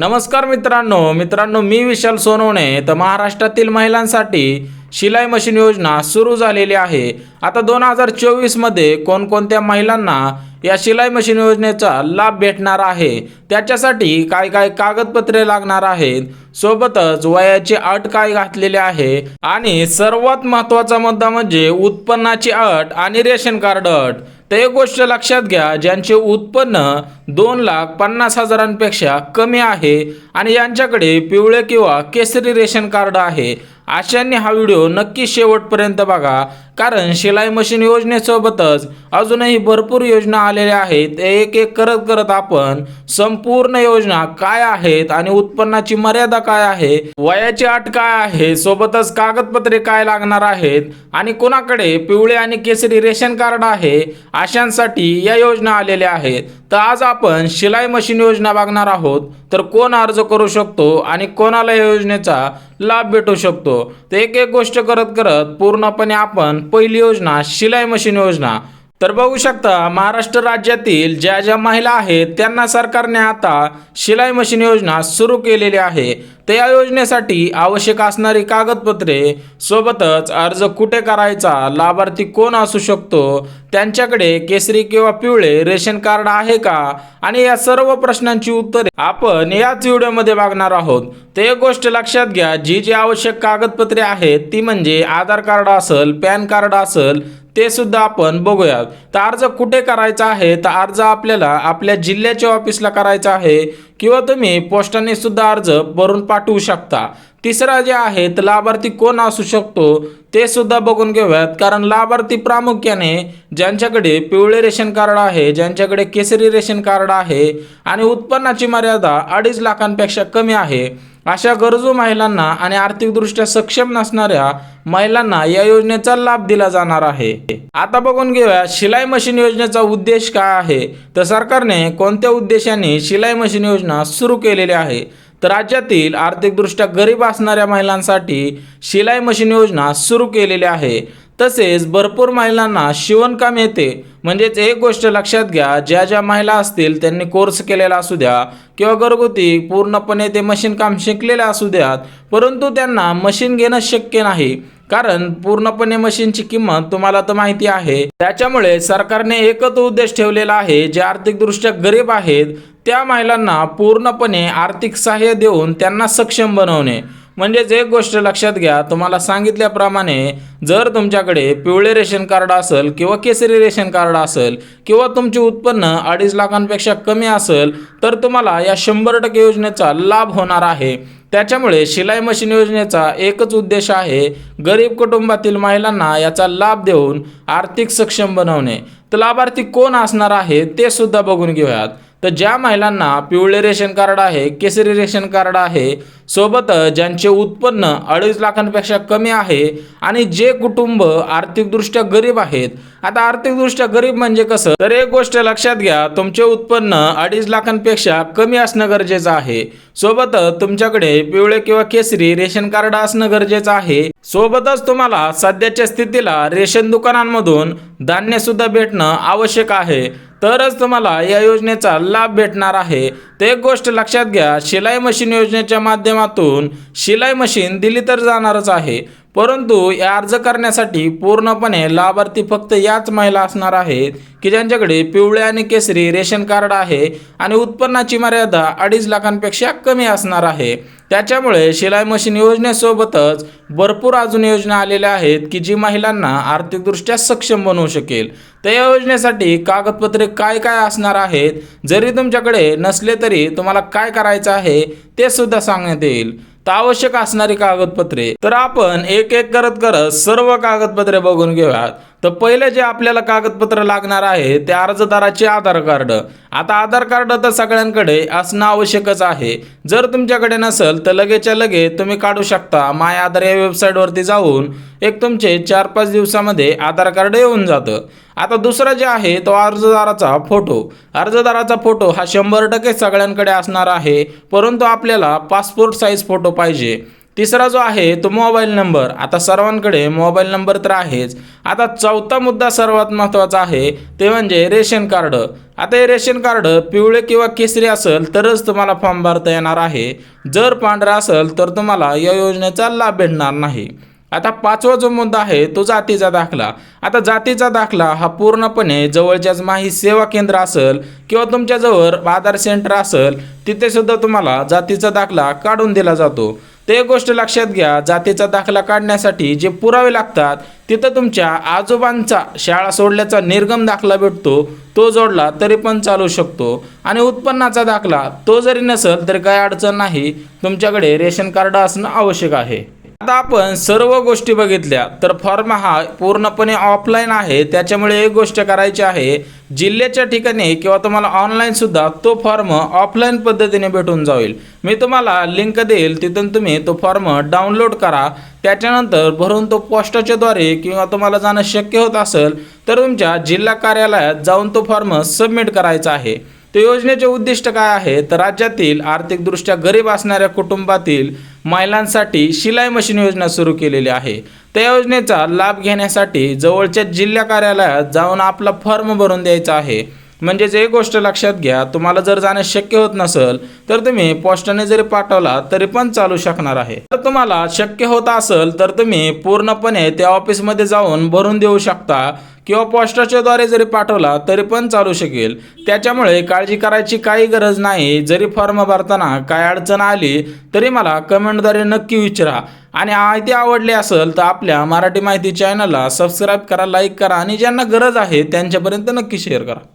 नमस्कार मित्रांनो मित्रांनो मी विशाल सोनवणे. तर महाराष्ट्रातील महिलांसाठी शिलाई मशीन योजना सुरू झालेली आहे. आता दोन हजार चोवीसमध्ये कोणकोणत्या महिलांना या शिलाई मशीन योजनेचा लाभ भेटणार आहे? त्याच्यासाठी काय काय कागदपत्रे लागणार आहेत? सोबतच वयाची अट काय घातलेली आहे? आणि सर्वात महत्त्वाचा मुद्दा म्हणजे उत्पन्नाची अट आणि रेशन कार्ड अट. तर एक गोष्ट लक्षात घ्या ज्यांचे उत्पन्न दोन लाख पन्नास हजारांपेक्षा कमी आहे आणि यांच्याकडे पिवळे किंवा केसरी रेशन कार्ड आहे अशांनी हा व्हिडिओ नक्की शेवटपर्यंत बघा. कारण शिलाई मशीन योजनेसोबतच अजूनही भरपूर योजना आलेल्या आहेत. एक एक करत करत आपण संपूर्ण योजना काय आहेत आणि उत्पन्नाची मर्यादा काय आहे वयाची अट काय आहे सोबतच कागदपत्रे काय लागणार आहेत आणि कोणाकडे पिवळे आणि केसरी रेशन कार्ड आहे अशांसाठी या योजना आलेल्या आहेत. तर आज आपण शिलाई मशीन योजना बघणार आहोत. तर कोण अर्ज करू शकतो आणि कोणाला या योजनेचा लाभ भेटू शकतो? तर एक एक गोष्ट करत करत पूर्णपणे आपण पहिली योजना शिलाई मशीन योजना तर बघू शकता महाराष्ट्र राज्यातील ज्या ज्या महिला आहेत त्यांना सरकारने आता शिलाई मशीन योजना सुरू केलेली आहे. तर या योजनेसाठी आवश्यक असणारी कागदपत्रे सोबतच अर्ज कुठे करायचा लाभार्थी कोण असू शकतो त्यांच्याकडे केसरी किंवा पिवळे रेशन कार्ड आहे का? आणि या सर्व प्रश्नांची उत्तरे आपण याच व्हिडिओमध्ये मागणार आहोत. ते एक गोष्ट लक्षात घ्या जी जी आवश्यक कागदपत्रे आहेत ती म्हणजे आधार कार्ड असेल पॅन कार्ड असेल ते सुद्धा आपण बघूयात. तर अर्ज कुठे करायचा आहे? तर अर्ज आपल्याला आपल्या जिल्ह्याच्या ऑफिसला करायचा आहे किंवा तुम्ही पोस्टाने सुद्धा अर्ज भरून पाठवू शकता. तिसरा जे आहे तर लाभार्थी कोण असू शकतो ते सुद्धा बघून घेऊयात. कारण लाभार्थी प्रामुख्याने ज्यांच्याकडे पिवळे रेशन कार्ड आहे ज्यांच्याकडे केसरी रेशन कार्ड आहे आणि उत्पन्नाची मर्यादा अडीच लाखांपेक्षा कमी आहे अशा गरजू महिलांना आणि आर्थिकदृष्ट्या सक्षम नसणाऱ्या महिलांना या योजनेचा लाभ दिला जाणार आहे. आता बघून घेऊया शिलाई मशीन योजनेचा उद्देश काय आहे? तर सरकारने कोणत्या उद्देशाने शिलाई मशीन योजना सुरू केलेली आहे? तर राज्यातील आर्थिकदृष्ट्या गरीब असणाऱ्या महिलांसाठी शिलाई मशीन योजना सुरू केलेली आहे. तसेच भरपूर महिलांना शिवणकाम येते. म्हणजेच एक गोष्ट लक्षात घ्या ज्या ज्या महिला असतील त्यांनी कोर्स केलेला असू द्या किंवा घरगुती पूर्णपणे ते मशीन काम शिकलेले असू द्यात परंतु त्यांना मशीन घेणं शक्य नाही. कारण पूर्णपणे मशीनची किंमत तुम्हाला तर माहिती आहे. त्याच्यामुळे सरकारने एकच उद्देश ठेवलेला आहे जे आर्थिकदृष्ट्या गरीब आहेत त्या महिलांना पूर्णपणे आर्थिक सहाय्य देऊन त्यांना सक्षम बनवणे. म्हणजेच एक गोष्ट लक्षात घ्या तुम्हाला सांगितल्याप्रमाणे जर तुमच्याकडे पिवळे रेशन कार्ड असेल किंवा केसरी रेशन कार्ड असेल किंवा तुमचे उत्पन्न अडीच लाखांपेक्षा कमी असेल तर तुम्हाला या शंभर टक्के योजनेचा लाभ होणार आहे. त्याच्यामुळे शिलाई मशीन योजनेचा एकच उद्देश आहे गरीब कुटुंबातील महिलांना याचा लाभ देऊन आर्थिक सक्षम बनवणे. तर लाभार्थी कोण असणार आहे ते सुद्धा बघून घेऊयात. तर ज्या महिलांना पिवळे रेशन कार्ड आहे केसरी रेशन कार्ड आहे सोबत ज्यांचे उत्पन्न अडीच लाखांपेक्षा कमी आहे आणि जे कुटुंब आर्थिकदृष्ट्या गरीब आहेत. आता आर्थिकदृष्ट्या गरीब म्हणजे कसं? तर एक गोष्ट लक्षात घ्या तुमचे उत्पन्न अडीच लाखांपेक्षा कमी असणं गरजेचं आहे. सोबत तुमच्याकडे पिवळे किंवा केसरी रेशन कार्ड असणं गरजेचं आहे. सोबतच तुम्हाला सध्याच्या स्थितीला रेशन दुकानांमधून धान्य सुद्धा भेटणं आवश्यक आहे. तरच तुम्हाला या योजनेचा लाभ भेटणार आहे. ते एक गोष्ट लक्षात घ्या शिलाई मशीन योजनेच्या माध्यमातून शिलाई मशीन दिली तर जाणारच आहे. परंतु या अर्ज करण्यासाठी पूर्णपणे लाभार्थी फक्त याच महिला असणार आहेत की ज्यांच्याकडे पिवळे आणि केसरी रेशन कार्ड आहे आणि उत्पन्नाची मर्यादा अडीच लाखांपेक्षा कमी असणार आहे. त्याच्यामुळे शिलाई मशीन योजनेसोबतच भरपूर अजून योजना आलेल्या आहेत की जी महिलांना आर्थिकदृष्ट्या सक्षम बनवू शकेल. तर या योजनेसाठी कागदपत्रे काय काय असणार आहेत? जरी तुमच्याकडे नसले तरी तुम्हाला काय करायचं आहे ते सुद्धा सांगण्यात येईल. तर आवश्यक असणारी कागदपत्रे. तर आपण एक एक करत करत सर्व कागदपत्रे बघून घेऊयात. तर पहिले जे आपल्याला कागदपत्र लागणार आहे ते अर्जदाराचे आधार कार्ड. आता आधार कार्ड तर सगळ्यांकडे असणं आवश्यकच आहे. जर तुमच्याकडे नसेल तर लगेचच्या लगेच तुम्ही काढू शकता. माय आधार या वेबसाईटवरती जाऊन एक तुमचे चार पाच दिवसामध्ये आधार कार्ड येऊन जातं. आता दुसरं जे आहे तो अर्जदाराचा फोटो. अर्जदाराचा फोटो हा शंभर टक्के सगळ्यांकडे असणार आहे परंतु आपल्याला पासपोर्ट साईज फोटो पाहिजे. तिसरा जो आहे तो मोबाईल नंबर आता सर्वांकडे मोबाईल नंबर तर आहेच. आता चौथा मुद्दा सर्वात महत्त्वाचा आहे ते म्हणजे रेशन कार्ड. आता हे रेशन कार्ड पिवळे किंवा केसरी असेल तरच तुम्हाला फॉर्म भरता येणार आहे. जर पांढरा असेल तर तुम्हाला या योजनेचा लाभ भेटणार नाही. आता पाचवा जो मुद्दा आहे तो जातीचा दाखला. आता जातीचा दाखला हा पूर्णपणे जवळच्याच माही सेवा केंद्र असेल किंवा तुमच्याजवळ आधार सेंटर असेल तिथे सुद्धा तुम्हाला जातीचा दाखला काढून दिला जातो. ते गोष्ट लक्षात घ्या. जातीचा दाखला काढण्यासाठी जे पुरावे लागतात तिथं तुमच्या आजोबांचा शाळा सोडल्याचा निर्गम दाखला भेटतो. तो जोडला तरी पण चालू शकतो. आणि उत्पन्नाचा दाखला तो जरी नसेल तरी काय अडचण नाही. तुमच्याकडे रेशन कार्ड असणं आवश्यक आहे. आता आपण सर्व गोष्टी बघितल्या तर फॉर्म हा पूर्णपणे ऑफलाईन आहे. त्याच्यामुळे एक गोष्ट करायची आहे जिल्ह्याच्या ठिकाणी किंवा तुम्हाला ऑनलाईन सुद्धा तो फॉर्म ऑफलाईन पद्धतीने भेटून जाईल. मी तुम्हाला लिंक देईल तिथून तुम्ही तो फॉर्म डाउनलोड करा. त्याच्यानंतर भरून तो पोस्टाच्याद्वारे किंवा तुम्हाला जाणं शक्य होत असेल तर तुमच्या जिल्हा कार्यालयात जाऊन तो फॉर्म सबमिट करायचा आहे. तर योजनेचे उद्दिष्ट काय आहे? तर राज्यातील आर्थिकदृष्ट्या गरीब असणाऱ्या कुटुंबातील महिलांसाठी शिलाई मशीन योजना सुरू केलेली आहे. त्या योजनेचा लाभ घेण्यासाठी जवळच्या जिल्हा कार्यालयात जाऊन आपला फॉर्म भरून द्यायचा आहे. म्हणजेच एक गोष्ट लक्षात घ्या तुम्हाला जर जाणं शक्य होत नसेल तर तुम्ही पोस्टाने जरी पाठवला तरी पण चालू शकणार आहे. तर तुम्हाला शक्य होत असेल तर तुम्ही पूर्णपणे त्या ऑफिसमध्ये जाऊन भरून देऊ शकता. किंवा पोस्टाच्याद्वारे जरी पाठवला तरी पण चालू शकेल. त्याच्यामुळे काळजी करायची काही गरज नाही. जरी फॉर्म भरताना काय अडचण आली तरी मला कमेंटद्वारे नक्की विचारा. आणि माहिती आवडली असेल तर आपल्या मराठी माहिती चॅनलला सबस्क्राईब करा लाईक करा. आणि ज्यांना गरज आहे त्यांच्यापर्यंत नक्की शेअर करा.